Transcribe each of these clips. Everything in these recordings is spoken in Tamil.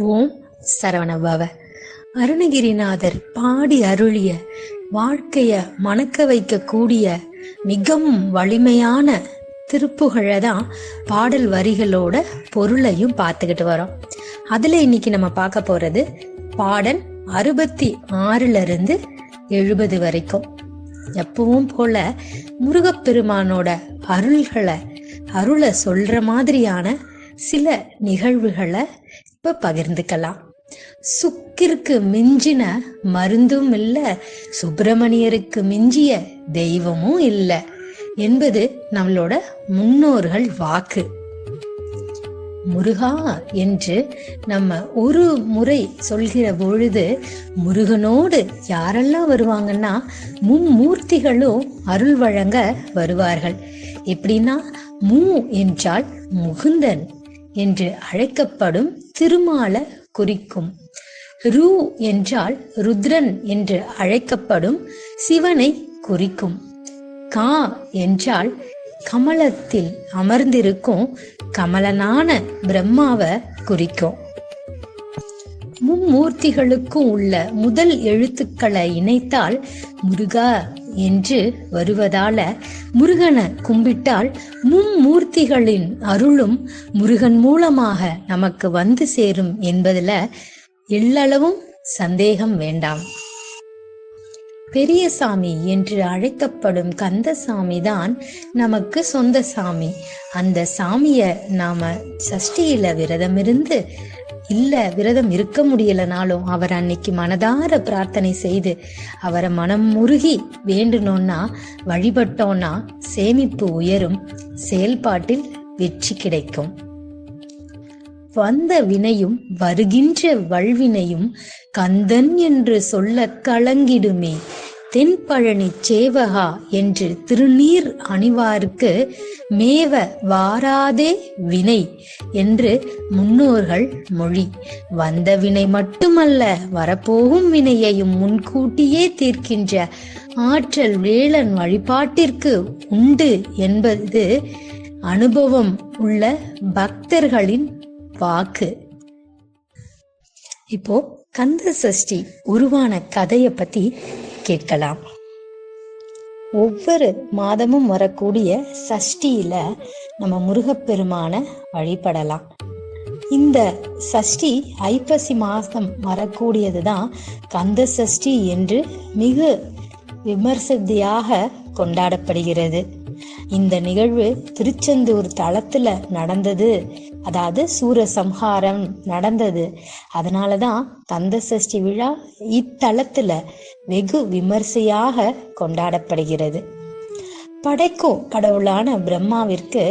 ஓம் சரவணபவ. அருணகிரிநாதர் பாடி அருளிய வாழ்க்கைய மணக்க வைக்கக்கூடிய மிகவும் வலிமையான திருப்புகழை தான் பாடல் வரிகளோட பொருளையும் பார்த்துக்கிட்டு வரோம். அதுல இன்னைக்கு நம்ம பார்க்க போறது பாடல் அறுபத்தி ஆறுல இருந்து எழுபது வரைக்கும். எப்பவும் போல முருகப்பெருமானோட அருள்களை அருளை சொல்ற மாதிரியான சில நிகழ்வுகளை இப்ப பகிர்ந்துக்கலாம். சுக்கிற்கு மிஞ்சின மருந்தும் இல்ல சுப்பிரமணியருக்கு மிஞ்சிய தெய்வமும் இல்ல என்பது நம்மளோட முன்னோர்கள் வாக்கு. முருகா என்று நம்ம ஒரு முறை சொல்கிற பொழுது முருகனோடு யாரெல்லாம் வருவாங்கன்னா மும்மூர்த்திகளும் அருள் வழங்க வருவார்கள். எப்படின்னா மு என்றால் முகுந்தன் என்று அழைக்கப்படும் திருமால குறிக்கும். ரு என்றால் ருத்ரன் என்று அழைக்கப்படும் சிவனை குறிக்கும். கா என்றால் கமலத்தில் அமர்ந்திருக்கும் கமலனான பிரம்மாவை குறிக்கும். மும்மூர்த்திகளுக்கும் உள்ள முதல் எழுத்துக்களை இணைத்தால் முருகா என்று வருவதால முருகனை கும்பிட்டால் மும்மூர்த்திகளின் அருளும் முருகன் மூலமாக நமக்கு வந்து சேரும் என்பதுல எள்ளளவும் சந்தேகம் வேண்டாம். பெரியசாமி என்று அழைக்கப்படும் கந்தசாமி தான் நமக்கு சொந்த சாமி. அந்த சாமிய நாம சஷ்டியில விரதம் இருந்து இல்ல விரதம் இருக்க முடியலனாலும் அவர் அன்னைக்கு மனதார பிரார்த்தனை செய்து அவரை மனம் முருகி வேண்டுனோம்னா வழிபட்டோம்னா சேமிப்பு உயரும் செயல்பாட்டில் வெற்றி கிடைக்கும். வந்த வினையும் வருகின்ற வல்வினையும் கந்தன் என்று சொல்ல கலங்கிடுமே. தென்பழனி சேவகா என்று திருநீர் அணிவார்க்கு மேவ வாராதே வினை என்று முன்னோர்கள் மொழி. வந்த வினை மட்டுமல்ல வரப்போகும் வினையையும் முன்கூட்டியே தீர்க்கின்ற ஆற்றல் வேளன் வழிபாட்டிற்கு உண்டு என்பது அனுபவம் உள்ள பக்தர்களின் வாக்கு. இப்போ கந்த சஷ்டி உருவான கதையை பத்தி கேட்கலாம். ஒவ்வொரு மாதமும் வரக்கூடிய சஷ்டியில நம்ம முருகப்பெருமான வழிபடலாம். இந்த சஷ்டி ஐப்பசி மாதம் வரக்கூடியதுதான் கந்த சஷ்டி என்று மிக விமர்சதியாக கொண்டாடப்படுகிறது. இந்த நிகழ்வு திருச்செந்தூர் தளத்துல நடந்தது. அதாவது சூரசம்ஹாரம் நடந்தது. அதனாலதான் கந்த சஷ்டி விழா இத்தலத்துல வெகு விமர்சையாக கொண்டாடப்படுகிறது. படைக்கும் கடவுளான பிரம்மாவிற்கு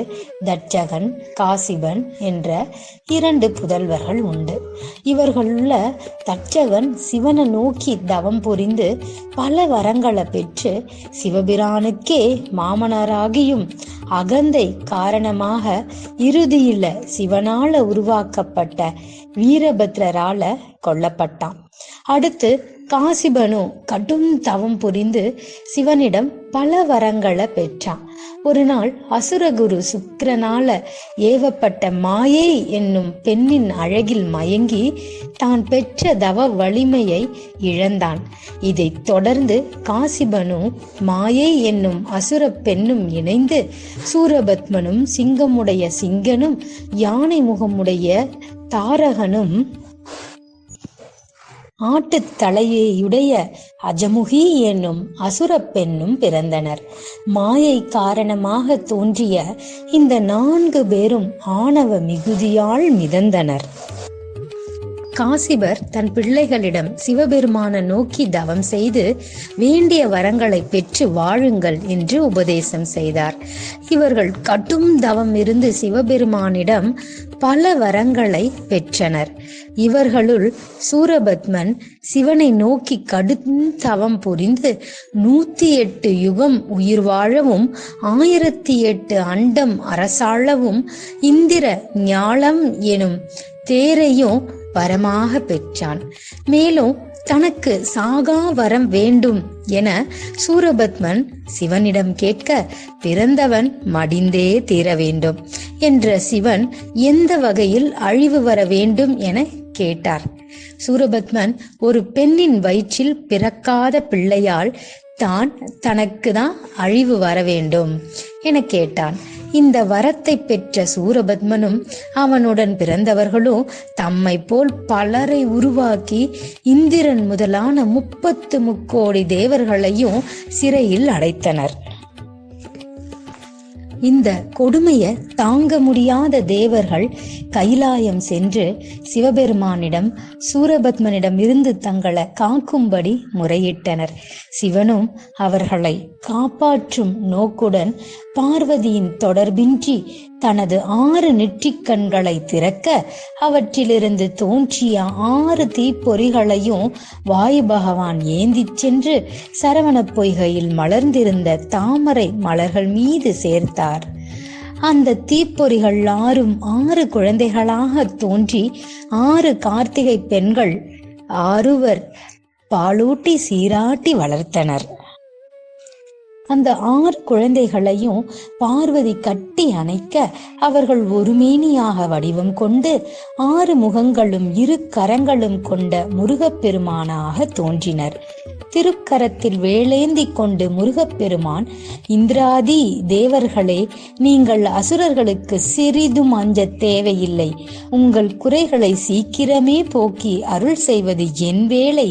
தட்சகன் காசிபன் என்ற இரண்டு புதல்வர்கள் உண்டு. இவர்களுள்ள தட்சகன் சிவனை நோக்கி தவம் புரிந்து பல வரங்களை பெற்று சிவபிரானுக்கே மாமனாராகியும் அகந்தை காரணமாக இறுதியில சிவனால உருவாக்கப்பட்ட வீரபத்ரரால கொல்லப்பட்டான். அடுத்து காசிபனு கடும் தவம் புரிந்து சிவனிடம் பல வரங்களை பெற்றான். ஒரு நாள் அசுரகுரு சுக்கிரனால ஏவப்பட்ட மாயை என்னும் பெண்ணின் அழகில் மயங்கி தான் பெற்ற தவ வலிமையை இழந்தான். இதைத் தொடர்ந்து காசிபனு மாயை என்னும் அசுர பெண்ணும் இணைந்து சூரபத்மனும் சிங்கமுடைய சிங்கனும் யானை முகமுடைய தாரகனும் ஆட்டுத் தலையுடைய அஜமுகி என்னும் அசுர பெண்ணும் பிறந்தனர். மாயை காரணமாக தோன்றிய இந்த நான்கு பேரும் ஆணவ மிகுதியால் மிதந்தனர். காசிபர் தன் பிள்ளைகளிடம் சிவபெருமான நோக்கி தவம் செய்து வேண்டிய வரங்களை பெற்று வாழுங்கள் என்று உபதேசம் செய்தார். இவர்கள் கட்டும் தவம் இருந்து சிவபெருமானிடம் பல வரங்களை பெற்றனர். இவர்களுள் சூரபத்மன் சிவனை நோக்கி கடும் தவம் புரிந்து நூத்தி எட்டு யுகம் உயிர் வாழவும் ஆயிரத்தி எட்டு அண்டம் அரசாளவும் இந்திர ஞாலம் எனும் தேரையும் வரமாக பெற்றான். மேலும் தனக்கு சாகா வரம் வேண்டும் என சூரபத்மன் சிவனிடம் கேட்க பிறந்தவன் மடிந்தே தீர வேண்டும் என்ற சிவன் எந்த வகையில் அழிவு வர வேண்டும் என கேட்டார். சூரபத்மன் ஒரு பெண்ணின் வயிற்றில் பிறக்காத பிள்ளையால் தான் தனக்கு தான் அழிவு வர வேண்டும் என கேட்டான். இந்த வரத்தை பெற்ற சூரபத்மனும் அவனுடன் பிறந்தவர்களும் தம்மை போல் பலரை உருவாக்கி இந்திரன் முதலான முப்பத்து முக்கோடி தேவர்களையும் சிறையில் அடைத்தனர். இந்த கொடுமையை தாங்க முடியாத தேவர்கள் கைலாயம் சென்று சிவபெருமானிடம் சூரபத்மனிடம் இருந்து தங்களை காக்கும்படி முறையிட்டனர். சிவனும் அவர்களை காப்பாற்றும் நோக்குடன் பார்வதியின் தொடர்பின்றி தனது ஆறு நெற்றிக்கண்களை திறக்க அவற்றிலிருந்து தோன்றிய ஆறு தீப்பொறிகளையும் வாயு பகவான் ஏந்திச் சென்று சரவணப் பொய்கையில் மலர்ந்திருந்த தாமரை மலர்கள் மீது சேர்த்தார். அந்த தீப்பொறிகள் ஆறும் ஆறு குழந்தைகளாக தோன்றி ஆறு கார்த்திகை பெண்கள் ஆறுவர் பாலூட்டி சீராட்டி வளர்த்தனர். அந்த ஆறு குழந்தைகளையும் பார்வதி கட்டி அணைக்க அவர்கள் ஒருமேனியாக வடிவம் கொண்டு ஆறு முகங்களும் இரு கரங்களும் கொண்ட முருகப்பெருமானாக தோன்றினர். திருக்கரத்தில் வேலேந்தி கொண்டு முருகப்பெருமான் இந்திராதி தேவர்களே நீங்கள் அசுரர்களுக்கு சிறிதும் அஞ்ச தேவையில்லை. உங்கள் குறைகளை சீக்கிரமே போக்கி அருள் செய்வது என் வேலை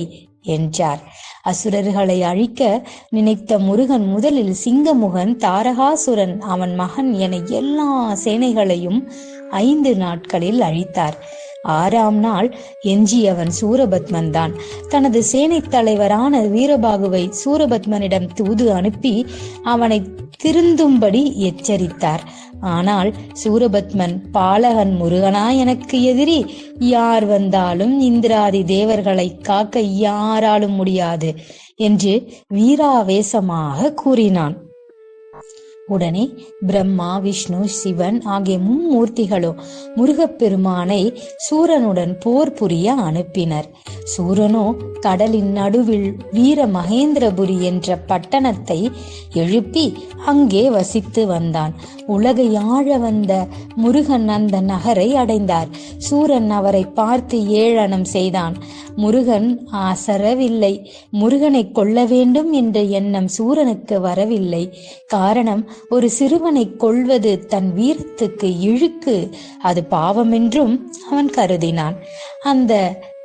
என்றார். அசுரர்களை அழிக்க நினைத்த முருகன் முதலில் சிங்கமுகன் தாரகாசுரன் அவன் மகன் என எல்லா சேனைகளையும் ஐந்து நாட்களில் அழித்தார். ஆறாம் நாள் எஞ்சியவன் சூரபத்மன் தான். தனது சேனைத் தலைவரான வீரபாகுவை சூரபத்மனிடம் தூது அனுப்பி அவனை திருந்தும்படி எச்சரித்தார். ஆனால் சூரபத்மன் பாலகன் முருகனா எனக்கு எதிரி. யார் வந்தாலும் இந்திராதி தேவர்களை காக்க யாராலும் முடியாது என்று வீராவேசமாக கூறினான். உடனே பிரம்மா விஷ்ணு சிவன் ஆகிய மும்மூர்த்திகளும் முருகப்பெருமானை சூரனுடன் போர் புரிய அனுப்பினர். சூரனோ கடலின் நடுவில் வீர மகேந்திரபுரி என்ற பட்டணத்தை எழுப்பி அங்கே வசித்து வந்தான். உலகை ஆழ வந்த முருகன் அந்த நகரை அடைந்தார். சூரன் அவரை பார்த்து ஏளனம் செய்தான். முருகன் அசரவில்லை முருகனை கொல்ல வேண்டும் என்ற எண்ணம் சூரனுக்கு வரவில்லை. காரணம் ஒரு சிறுவனை கொள்வது தன் வீரத்துக்கு இழுக்கு. அது பாவமென்றும் அவன் கருதினான். அந்த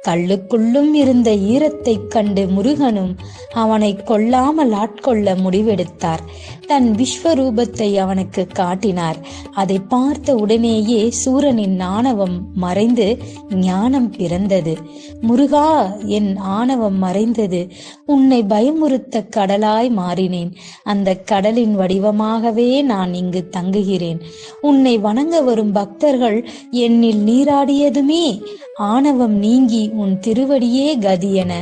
கல்லுக்குள்ளும் இருந்த ஈரத்தைக் கண்டு முருகனும் அவனை கொல்லாமல் ஆட்கொள்ள முடிவெடுத்தார். தன் விஸ்வரூபத்தை அவனுக்கு காட்டினார். அதை பார்த்த உடனேயே சூரனின் ஆணவம் மறைந்து ஞானம் பிறந்தது. முருகா என் ஆணவம் மறைந்தது. உன்னை பயமுறுத்த கடலாய் மாறினேன். அந்த கடலின் வடிவமாகவே நான் இங்கு தங்குகிறேன். உன்னை வணங்க வரும் பக்தர்கள் என்னில் நீராடியதுமே. ஆணவம் நீங்கி உன் திருவடியே கதியென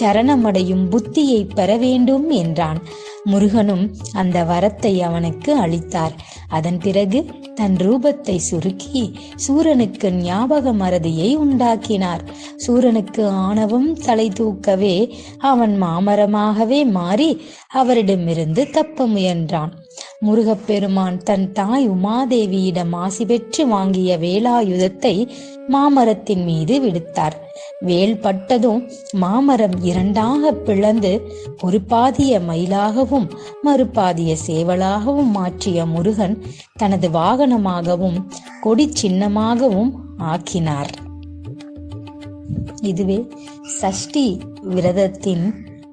சரணமடையும் புத்தியை பெற வேண்டும் என்றான். முருகனும் அந்த வரத்தை அவனுக்கு அளித்தார். அதன் பிறகு தன் ரூபத்தை சுருக்கி சூரனுக்கு ஞாபக மறதியை உண்டாக்கினார். சூரனுக்கு ஆணவம் தலை தூக்கவே அவன் மாமரமாகவே மாறி அவரிடமிருந்து தப்ப முயன்றான். முருகப்பெருமான் தன் தாய் உமாதேவியிடம் ஆசி பெற்று வாங்கிய வேலாயுதத்தை மாமரத்தின் மீது விடுத்தார். வேல் பட்டதும் மாமரம் இரண்டாக பிளந்து ஒரு பாதிய மயிலாகவும் மறுபாதிய சேவலாகவும் மாற்றிய முருகன் தனது வாகனமாகவும் கொடி சின்னமாகவும் ஆக்கினார். இதுவே சஷ்டி விரதத்தின்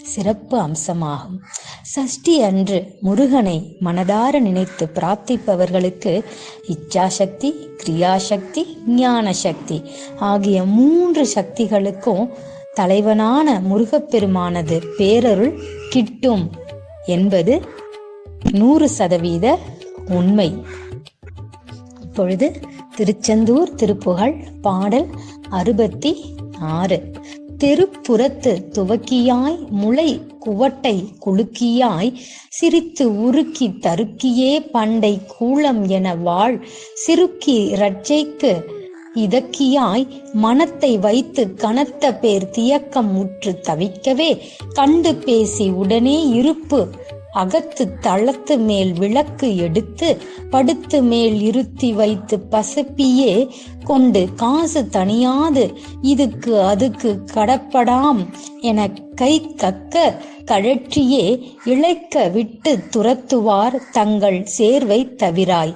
சிறப்பு அம்சமாகும். சஷ்டி அன்று முருகனை மனதார நினைத்து பிரார்த்திப்பவர்களுக்கு இச்சாசக்தி கிரியாசக்தி ஞான சக்தி ஆகிய மூன்று சக்திகளுக்கும் தலைவனான முருகப்பெருமானது பேரருள் கிட்டும் என்பது நூறு சதவீத உண்மை. இப்பொழுது திருச்செந்தூர் திருப்புகழ் பாடல் அறுபத்தி ஆறு. தெருப்புறத்து துவக்கியாய் முளை குவட்டை குலுக்கியாய் சிரித்து உருக்கி தருக்கியே பண்டை கூளம் என வாழ் சிறுக்கி ரட்சைக்கு இதக்கியாய் மனத்தை வைத்து கனத்த பேர் தியக்கம் முற்று தவிக்கவே கண்டு பேசி உடனே இருப்பு அகத்து தளத்து மேல் விளக்கு எடுத்து படுத்து மேல் இருத்தி வைத்து பசப்பியே கொண்டு காசு தனியாது இதுக்கு அதுக்கு கடப்படாம் என கை கக்க கழற்றியே இழைக்க விட்டு துரத்துவார் தங்கள் சேர்வை தவிராய்.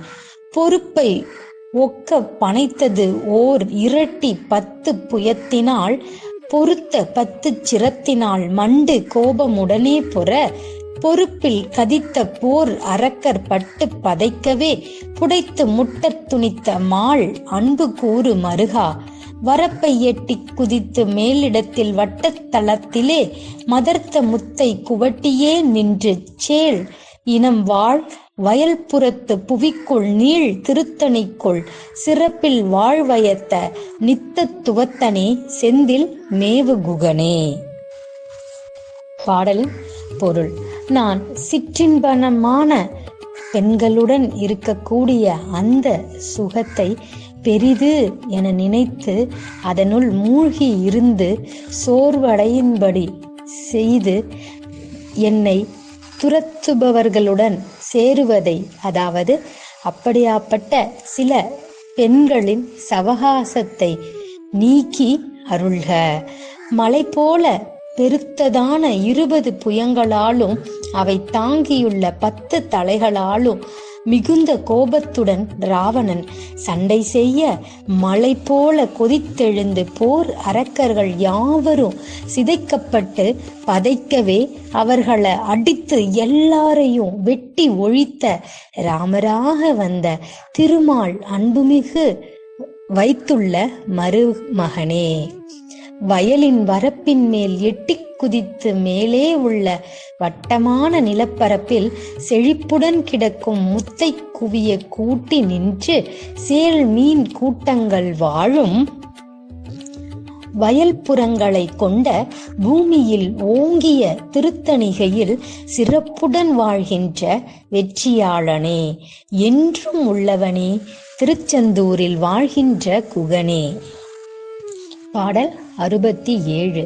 பொறுப்பை ஒக்க பனைத்தது ஓர் இரட்டி பத்து புயத்தினால் பொறுத்த பத்து சிரத்தினால் மண்டு கோபமுடனே புற பொறுப்பில் கதித்த போர் அரக்கர் பட்டு பதைக்கவே புடைத்து முட்டத் துணித்த மாள் அன்பு கூறு மருகா. வரப்பை எட்டி குதித்து மேலிடத்தில் வட்டத்தளத்திலே மதர்த்த முத்தை குவட்டியே நின்று சேல் இனம் வாழ் வயல்புறத்து புவிக்குள் நீள் திருத்தணிக்குள் சிறப்பில் வாழ்வயத்த நித்தத்துவத்தனே செந்தில் மேவு குகனே. பாடலின் பொருள். நான் சிற்றின்பனமான பெண்களுடன் இருக்கக்கூடிய அந்த சுகத்தை பெரிது என நினைத்து அதனுள் மூழ்கி இருந்து சோர்வடையும்படி செய்து என்னை துரத்துபவர்களுடன் சேருவதை அதாவது அப்படியாப்பட்ட சில பெண்களின் சவகாசத்தை நீக்கி அருள்க. மலை போல பெருத்ததான இருபது புயங்களாலும் அவை தாங்கியுள்ள பத்து தலைகளாலும் மிகுந்த கோபத்துடன் ராவணன் சண்டை செய்ய மலை போல கொதித்தெழுந்து போர் அரக்கர்கள் யாவரும் சிதைக்கப்பட்டு பதைக்கவே அவர்களை அடித்து எல்லாரையும் வெட்டி ஒழித்த ராமராக வந்த திருமால் அன்புமிகு வைத்துள்ள மருமகனே. வயலின் வரப்பின் மேல் எட்டிக் குதித்து மேலே உள்ள வட்டமான நிலப்பரப்பில் செழிப்புடன் கிடக்கும் முத்தை குவிய கூட்டி நின்று சேல் மீன் கூட்டங்கள் வாழும் வயல்புறங்களை கொண்ட பூமியில் ஓங்கிய திருத்தணிகையில் சிறப்புடன் வாழ்கின்ற வெற்றியாளனே என்றும் உள்ளவனே திருச்செந்தூரில் வாழ்கின்ற குகனே. பாடல் அறுபத்தி ஏழு.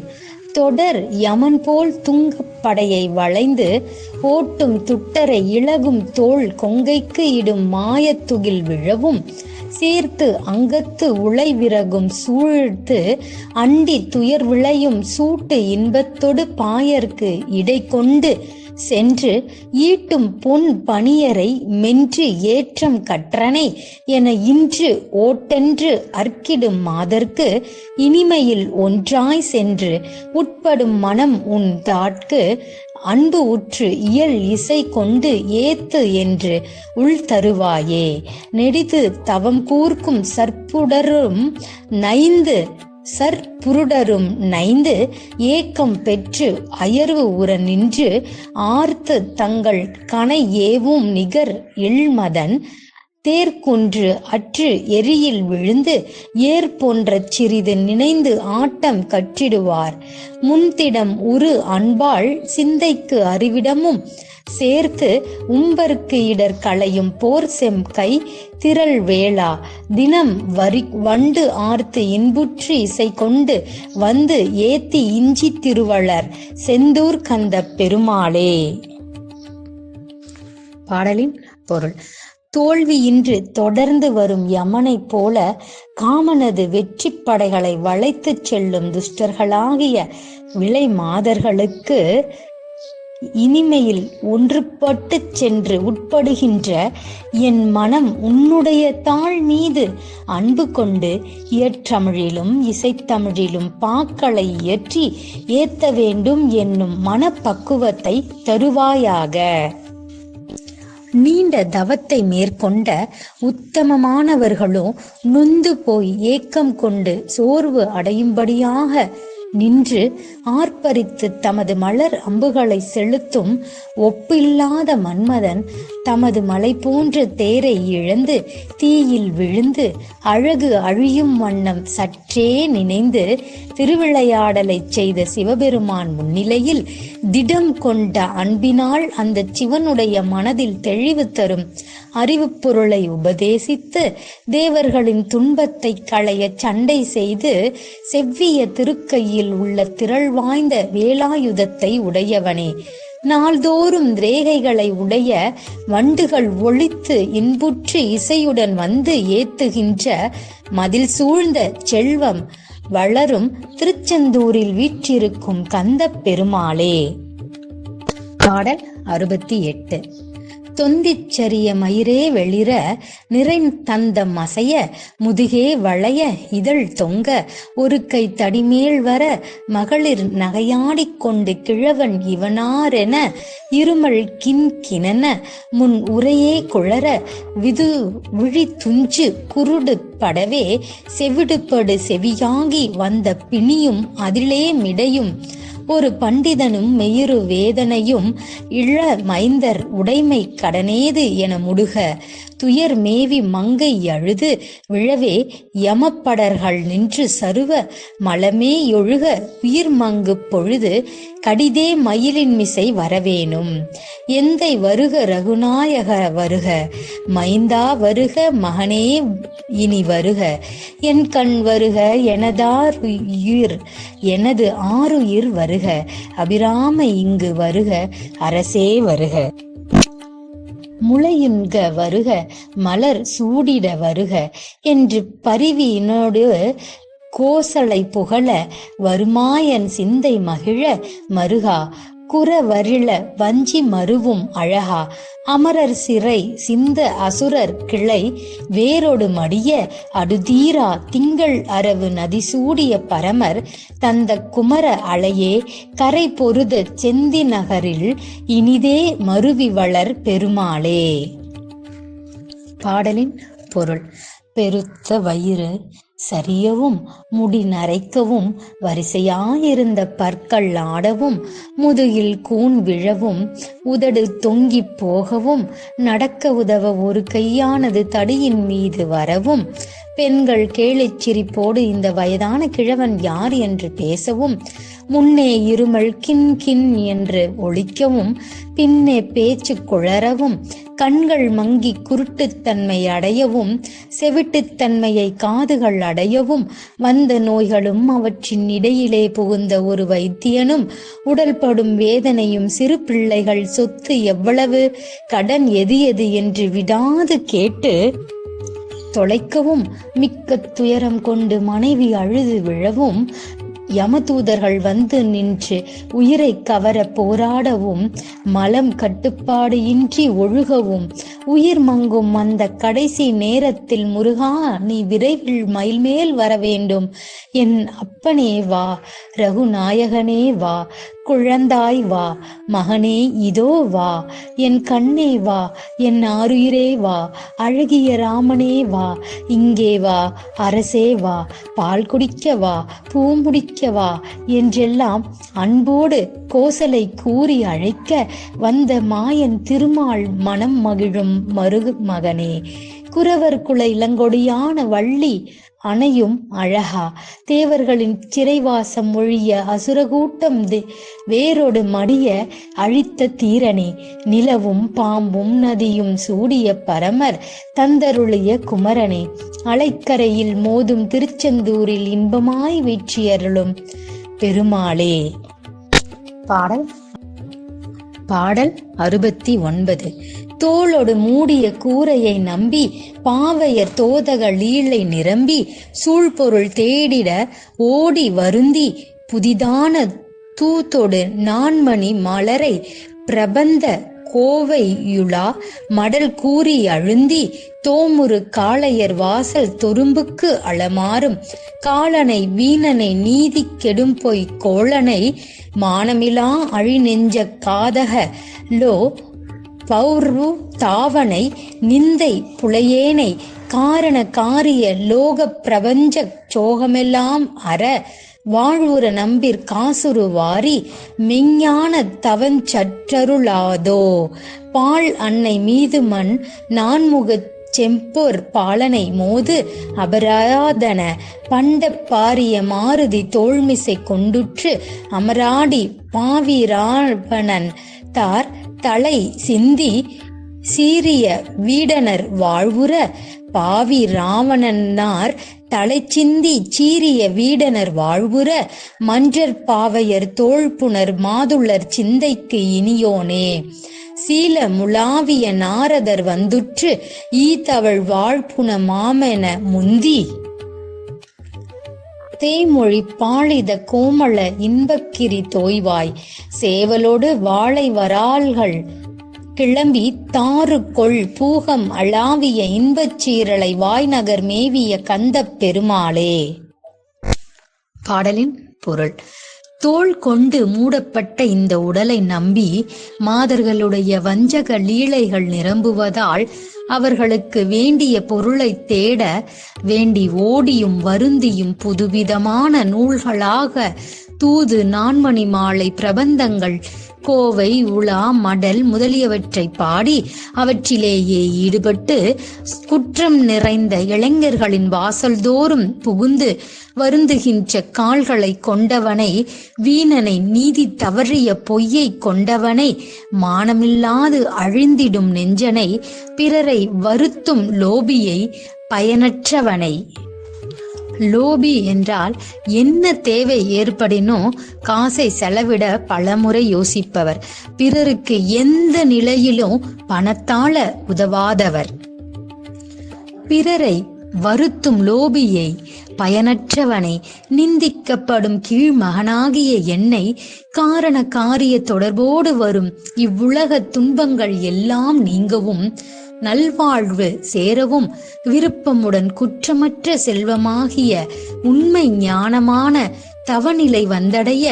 தொடர் யமன் போல் துங்கப்படையை வளைந்து ஓட்டும் துட்டரை இழகும் தோல் கொங்கைக்கு இடும் மாயத்துகில் விழவும். சேர்த்து அங்கத்து உளை விறகும் சூழ்த்து அண்டி துயர் விளையும் சூட்டு இன்பத்தொடு பாயர்க்கு இடை கொண்டு சென்று ஈட்டும் பொன் பணியரை மென்று ஏற்றம் கற்றனை என இன்று ஓட்டென்று அர்க்கிடும் மாதர்க்கு இனிமையில் ஒன்றாய் சென்று உட்படும் மனம் உன் தாட்கு அன்பு உற்று இயல் இசை கொண்டு ஏத்து என்று உள் தருவாயே. நெடிது தவம் கூர்க்கும் சற்புடரும் நைந்து சற்புருடரும் நைந்து ஏக்கம் பெற்று அயர்வு உற நின்று ஆர்த்து தங்கள் கனை ஏவும் நிகர் இள்மதன் தேர்க்குன்று அற்று எரியில் விழுந்து ஏர் போன்ற சிறிது நினைந்து ஆட்டம் கற்றிடுவார். முன்திடம் உரு அன்பாள் சிந்தைக்கு அறிவிடமும் சேர்த்து உம்பருக்கு இடர் களையும் போர் செம் கை திரள் வேளா. தினம் வரி வண்டு ஆர்த்து இன்புற்று இசை கொண்டு வந்து ஏத்தி இஞ்சி திருவளர் செந்தூர் கந்த பெருமாளே. பாடலின் பொருள். தோல்வியின்றி தொடர்ந்து வரும் யமனைப் போல காமனது வெற்றி படைகளை வளைத்துச் செல்லும் துஷ்டர்களாகிய விலை மாதர்களுக்கு இனிமையில் ஒன்றுபட்டு சென்று உட்படுகின்ற என் மனம் உன்னுடைய தாழ் மீது அன்பு கொண்டு இயற்றமிழிலும் இசைத்தமிழிலும் பாக்களை இயற்றி ஏத்த வேண்டும் என்னும் மனப்பக்குவத்தை தருவாயாக. நீண்ட தவத்தை மேற்கொண்ட உத்தமமானவர்களும் நொந்து போய் ஏக்கம் கொண்டு சோர்வு அடையும்படியாக நின்று ஆர்ப்பரித்து தமது மலர் அம்புகளை செலுத்தும் ஒப்பில்லாத மன்மதன் தமது மலை போன்ற தேரை இழந்து தீயில் விழுந்து அழகு அழியும் வண்ணம் சற்றே நினைந்து திருவிளையாடலை செய்த சிவபெருமான் முன்னிலையில் திடம் கொண்ட அன்பினால் அந்த சிவனுடைய மனதில் தெளிவு தரும் அறிவுப்பொருளை உபதேசித்து தேவர்களின் துன்பத்தை களைய சண்டை செய்து செவ்விய திருக்கையில் உள்ள திரள் வாய்ந்த வேலாயுதத்தை உடையவனே. நாள்தோறும் ரேகைகளை உடைய வண்டுகள் ஒழித்து இன்புற்று இசையுடன் வந்து ஏத்துகின்ற மதில் சூழ்ந்த செல்வம் வளரும் திருச்செந்தூரில் வீற்றிருக்கும் கந்த பெருமாளே. பாடல் அறுபத்தி எட்டு. தொந்திச்சரிய மயிரே வெளிர நிறைந்தந்தம் மசைய முதுகே வளைய இதழ் தொங்க ஒரு கை தடிமேல் வர மகளிர் நகையாடிக் கொண்டு கிழவன் இவனாரென இருமல் கின் கிணன முன் உரையே குளர விது விழி துஞ்சு குருடு படவே செவிடுபடு செவியாகி வந்த பிணியும் அதிலே மிடையும் ஒரு பண்டிதனும் மெயிறு வேதனையும் இள மைந்தர் உடைமை கடனேது என முடுக. துயர் மேவி மங்கை அழுது விழவே யமப்படர்கள் நின்று சருவ மலமே ஒழுக உயிர் மங்கு பொழுது கடிதே மயிலின் மிசை வரவேணும். எந்தை வருக ரகுநாயக வருக மைந்தா வருக மகனே இனி வருக. என் கண் வருக எனதார் உயிர் எனது ஆறுயிர் வருக அபிராம இங்கு வருக அரசே வருக. முளையுண்க வருக மலர் சூடிட வருக என்று பருவியினோடு கோசலை புகழ வருமாயன் சிந்தை மகிழ மருகா குறவரிள வஞ்சி மருவும் அழகா. அமரர் சிறை சிந்த அசுரர் கிளை. வேரோடு மடிய அடுதீரா திங்கள் அரவு நதி சூடிய பரமர். தந்த குமர அலையே கரை பொருத செந்தி நகரில் இனிதே மருவி வளர் பெருமாளே. பாடலின் பொருள். பெருத்த வயிறு சரியவும் முடி நரைக்கவும் வரிசையாயிருந்த பற்கள் ஆடவும் முதுகில் கூன் விழவும் உதடு தொங்கிப் போகவும் நடக்க உதவ ஒரு கையானது தடியின் மீது வரவும் பெண்கள் கேலிச் சிரிப்போடு இந்த வயதான கிழவன் யார் என்று பேசவும் முன்னே இருமல் கின் கின் என்று ஒழிக்கவும் பின்னே பேச்சு குளரவும் கண்கள் மங்கி குருட்டுத்தன்மை அடையவும் செவிட்டுத்தன்மையை காதுகள் அடையவும் வந்த நோய்களும் அவற்றின் இடையிலே புகுந்த ஒரு வைத்தியனும் உடல்படும் வேதனையும் சிறு பிள்ளைகள் சொத்து எவ்வளவு கடன் எது எது என்று விடாது கேட்டு தொலைக்கவும் மிக்க துயரம் கொண்டு மனைவி அழுது விழவும் யமதூதர்கள் வந்து நின்று உயிரை கவர போராடவும் மலம் கட்டுப்பாடு இன்றி ஒழுகவும். உயிர் மங்கும் அந்த கடைசி நேரத்தில் முருகா நீ விரைவில் மயில்மேல் வர வேண்டும் என் அப்பனே வா ரகுநாயகனே வா. குழந்தாய் வா. மகனே இதோ வா. என் கண்ணே வா. என் ஆருயிரே வா. அழகிய ராமனே வா. இங்கே வா. அரசே வா. பால் குடிக்க வா. பூமுடிக்க வா. என்றெல்லாம் அன்போடு கோசலை கூறி அழைக்க வந்த மாயன் திருமால் மனம் மகிழும் மருகு மகனே. குறவர் குல இளங்கொடியான வள்ளி அணையும் அழகா. தேவர்களின் சிறைவாசம் ஒழிய அசுரகூட்டம் வேரோடு மடிய அழித்த தீரனே. நிலவும் பாம்பும் நதியும் சூடிய பரமர் தந்தருளிய குமரனே. அலைக்கரையில் மோதும் திருச்செந்தூரில் இன்பமாய் வீற்றியருளும் பெருமாளே. பாடல். பாடல் அறுபத்தி ஒன்பது. தோளோடு மூடிய கூரையை நம்பி பாவையர் தோதக லீழை நிரம்பி சூழ்பொருள் தேடிட ஓடி வருந்தி புதிதான தூத்தொடு நான்மணி மலரை பிரபந்த கோவையுலா மடல் கூறி அழுந்தி தோமுறு காளையர் வாசல் தொரும்புக்கு அளமாறும் காலனை வீணனை நீதி கெடும் பொய் கோளனை மானமிலா அழிநெஞ்ச காதக லோ பௌர்வு தாவனை நிந்தை புலையேனை காரண காரிய லோக பிரபஞ்ச சோகமெல்லாம் அற வாழ்வுற நம்பிற் காசுரு வாரி மெஞ்ஞான தவஞ்சற்றருளாதோ பால் அன்னை மீது மண் நான்முகச் செம்பொர் பாலனை மோது அபராதன பண்ட பாரிய மாருதி தோள்மிசை கொண்டுற்று அமராடி பாவிராவணன் தார் தலை சிந்தி சீரிய வீடனர் வாழ்வுற பாவி ராவணனார். தலைச்சிந்தி சீரிய வீடனர் வாழ்வுற மஞ்சர் பாவையர் தோள்புணர் மாதுளர் சிந்தைக்கு இனியோனே. சீல முலாவிய நாரதர் வந்துற்று ஈதவள் வாழ்புண மாமென முந்தி தேமொழி பாழித கோமள இன்பக்கிரி தோய்வாய். சேவலோடு வாழை வரால்கள் கிளம்பி தாறு கொள் பூகம் அளாவிய இன்பச் சீரலை வாய்நகர் மேவிய கந்தப் பெருமாளே. பாடலின் பொருள். தோள் கொண்டு மூடப்பட்ட இந்த உடலை நம்பி மாதர்களுடைய வஞ்சக லீலைகள் நிரம்புவதால் அவர்களுக்கு வேண்டிய பொருளை தேட வேண்டி ஓடியும் வருந்தியும் புதுவிதமான நூல்களாக தூது நான்மணி மாலை பிரபந்தங்கள் கோவை உலா மடல் முதலியவற்றை பாடி அவற்றிலேயே ஈடுபட்டு குற்றம் நிறைந்த இளைஞர்களின் வாசல்தோறும் புகுந்து வருந்துகின்ற கால்களை கொண்டவனை வீணனை நீதி தவறிய பொய்யை கொண்டவனை மானமில்லாது அழிந்திடும் நெஞ்சனை பிறரை வருத்தும் லோபியை பயனற்றவனை. லோபி என்றால் என்ன தேவை ஏற்படினும் காசை செலவிட பலமுறை யோசிப்பவர். பிறருக்கு எந்த நிலையிலும் பணத்தால உதவாதவர். பிறரை வருத்தும் லோபியை பயனற்றவனை நிந்திக்கப்படும் கீழ்மகனாகிய என்னை காரண காரிய தொடர்போடு வரும் இவ்வுலக துன்பங்கள் எல்லாம் நீங்கவும் நல்வாழ்வு சேரவும் விருப்பமுடன் குற்றமற்ற செல்வமாகிய உண்மை ஞானமான தவநிலை வந்தடைய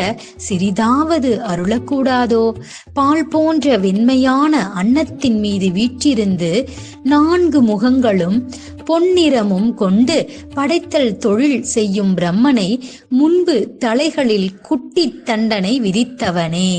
சிறிதாவது அருளக்கூடாதோ? பால் போன்ற வெண்மையான அன்னத்தின் மீது வீற்றிருந்து நான்கு முகங்களும் பொன்னிறமும் கொண்டு படைத்தல் தொழில் செய்யும் பிரம்மனை முன்பு தலைகளில் குட்டி தண்டனை விதித்தவனே.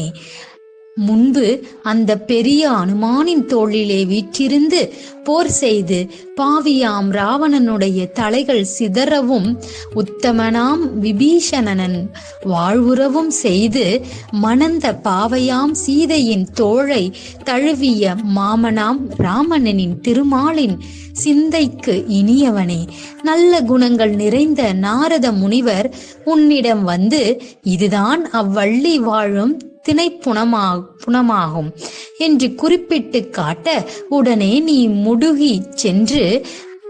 முன்பு அந்த பெரிய அனுமானின் தோளிலே வீற்றிருந்து போர் செய்து பாவியாம் ராவணனுடைய தலைகள் சிதறவும் உத்தமனாம் விபீஷணனன் வாழ்வுறவும் செய்து மணந்த பாவையாம் சீதையின் தோழை தழுவிய மாமனாம் ராமணனின் திருமாலின் சிந்தைக்கு இனியவனே. நல்ல குணங்கள் நிறைந்த நாரத முனிவர் உன்னிடம் வந்து இதுதான் அவ்வள்ளி வாழும் திணை புணமாகும் புனமாகும் என்று குறிப்பிட்டு காட்ட உடனே நீ முடுகி சென்று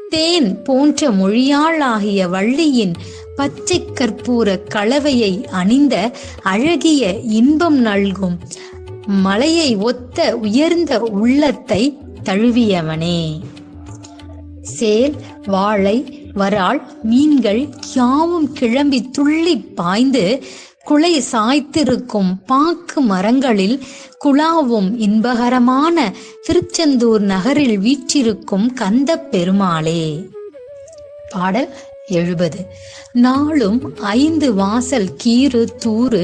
தேன் போன்ற மொழியாளாகிய வள்ளியின் பச்சை கற்பூர கலவையை அணிந்த அழகிய இன்பம் நல்கும் மலையை ஒத்த உயர்ந்த உள்ளத்தை தழுவியவனே. சேல் வாழை வரால் மீன்கள் யாவும் கிளம்பி துள்ளி பாய்ந்து குலை சாய்த்திருக்கும் பாக்கு மரங்களில் குழாவும் இன்பகரமான திருச்செந்தூர் நகரில் வீற்றிருக்கும் கந்த பெருமாளே. பாடல் எழுபது. நாளும் ஐந்து வாசல் கீறு தூறு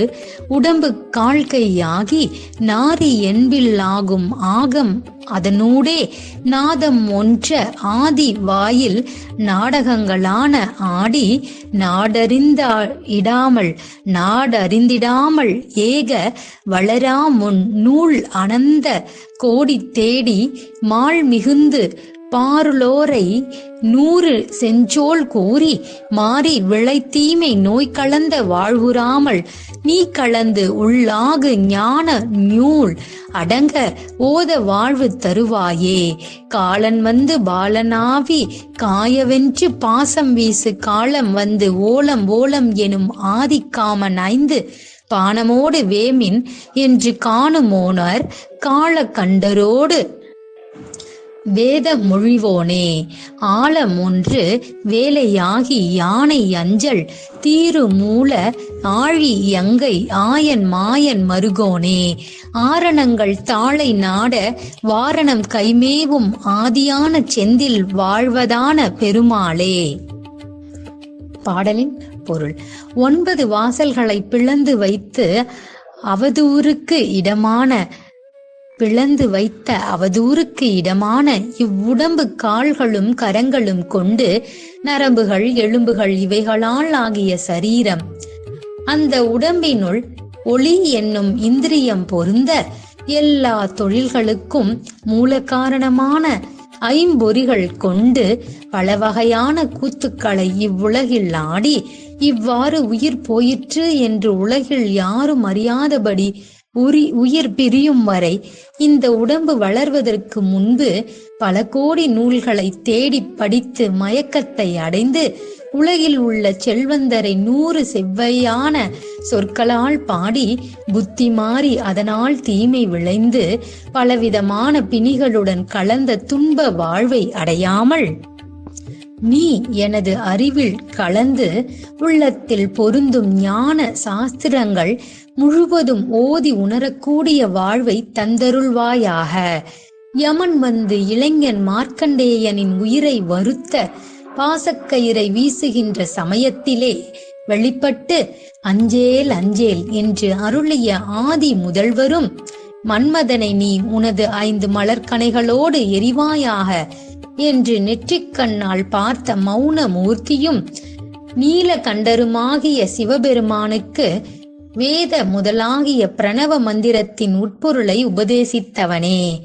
உடம்பு கால்கையாகி நாரி என்பில்லாகும் ஆகம் அதனூடே நாதம் ஒன்ற ஆதி வாயில் நாடகங்களான ஆடி நாடறிந்த இடாமல் நாடறிந்திடாமல் ஏக வளரா முன் நூல் அனந்த கோடி தேடி மாள் மிகுந்து பாருளோரை நூறு செஞ்சோல் கூறி மாறி விளைத்தீமை நோய் கலந்த வாழ்வுறாமல் நீ கலந்து உள்ளாகு ஞான நூல் அடங்க ஓத வாழ்வு தருவாயே. காலன் வந்து பாலனாவி காயவென்று பாசம் வீசு காலம் வந்து ஓலம் ஓலம் எனும் ஆதிக்காமன் ஐந்து பானமோடு வேமின் என்று காணுமோனர். கால கண்டரோடு வேத மொழிவோனே. ஆழம் ஒன்று வேலையாகி யானை அஞ்சல் தீரு மூல ஆழி யங்கை ஆயன் மாயன் மருகோனே. ஆரணங்கள் தாளை நாட வாரணம் கைமேவும் ஆதியான செந்தில் வாழ்வதான பெருமாளே. பாடலின் பொருள். ஒன்பது வாசல்களை பிளந்து வைத்து அவதூறுக்கு இடமான பிளந்து வைத்த அவதூறுக்கு இடமான இவ்வுடம்பு கால்களும் கரங்களும் கொண்டு நரம்புகள் எலும்புகள் இவைகளால் ஆகிய சரீரம். அந்த உடம்பினுள் ஒளி என்னும் இந்திரியம் பொருந்த எல்லா தொழில்களுக்கும் மூல காரணமான ஐம்பொறிகள் கொண்டு பல வகையான கூத்துக்களை இவ்வுலகில் ஆடி இவ்வாறு உயிர் போயிற்று என்று உலகில் யாரும் அறியாதபடி உரி உயிர் பிரியும் வரை இந்த உடம்பு வளர்வதற்கு முன்பு பல கோடி நூல்களை தேடி படித்து மயக்கத்தை அடைந்து உலகில் உள்ள செல்வந்தரை நூறு செவ்வையான சொற்களால் பாடி புத்தி மாறி அதனால் தீமை விளைந்து பலவிதமான பிணிகளுடன் கலந்த துன்ப வாழ்வை அடையாமல் நீ எனது அறிவில் கலந்து உள்ளத்தில் பொருந்தும் ஞான சாஸ்திரங்கள் முழுவதும் ஓதி உணரக்கூடிய வாழ்வை தந்தருள்வாயாக. யமன் வந்து இளைஞன் மார்க்கண்டேயனின் உயிரை வருத்த பாசக்கயிறை வீசுகின்ற சமயத்திலே வெளிப்பட்டு அஞ்சேல் அஞ்சேல் என்று அருளிய ஆதி முதல்வரும் மன்மதனை நீ உனது ஐந்து மலர்கனைகளோடு எரிவாயாக. என்று நெற்றிக்கண்ணால் பார்த்த மௌன மூர்த்தியும் நீலகண்டருமாகிய சிவபெருமானுக்கு வேத முதலாகிய பிரணவ மந்திரத்தின் உட்பொருளை உபதேசித்தவனே.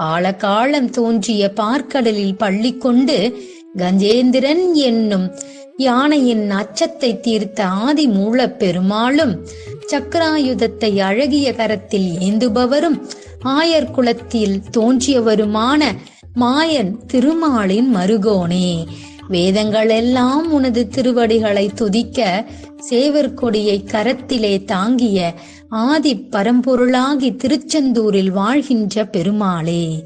ஆழகாலம் தோன்றிய பார்க்கடலில் பள்ளி கொண்டு கஜேந்திரன் என்னும் யானையின் அச்சத்தை தீர்த்த ஆதி மூலப் பெருமாளும் சக்கராயுதத்தை அழகிய கரத்தில் ஏந்துபவரும் ஆயர் குலத்தில் தோன்றியவருமான மாயன் திருமாலின் மருகோனே. வேதங்கள் எல்லாம் உனது திருவடிகளை துதிக்க சேவர்கொடியை கரத்திலே தாங்கிய ஆதி பரம்பொருளாகி திருச்செந்தூரில் வாழ்கின்ற பெருமாளே.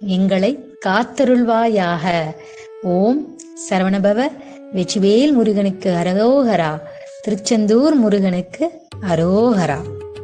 எங்களை காத்தருள்வாயாக. ஓம் சரவணபவ வெற்றிவேல் முருகனுக்கு அரோகரா. திருச்செந்தூர் முருகனுக்கு அரோகரா.